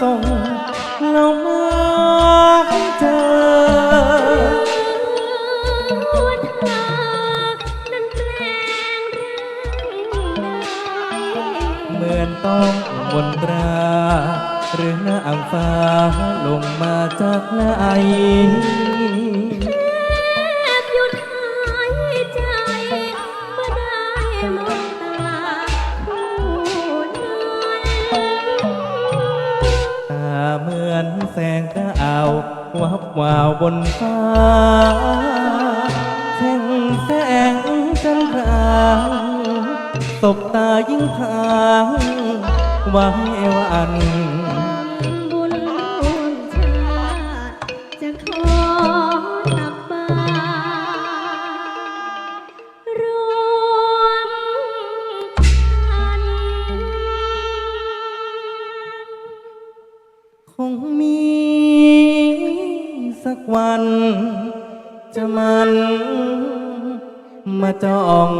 ส่งเรามาให้เจอว่าเธอนั้นแปลงร่างได้เหมือนต้องมนตรา หรือนางฟ้าลงมาจากไหน มือนแสงดาววับวาวบนฟ้าแสงแสงจันทราตบตายิ่งทางไว้วัน คงมีสักวัน จะมันมาจ้อง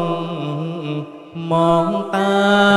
มองตา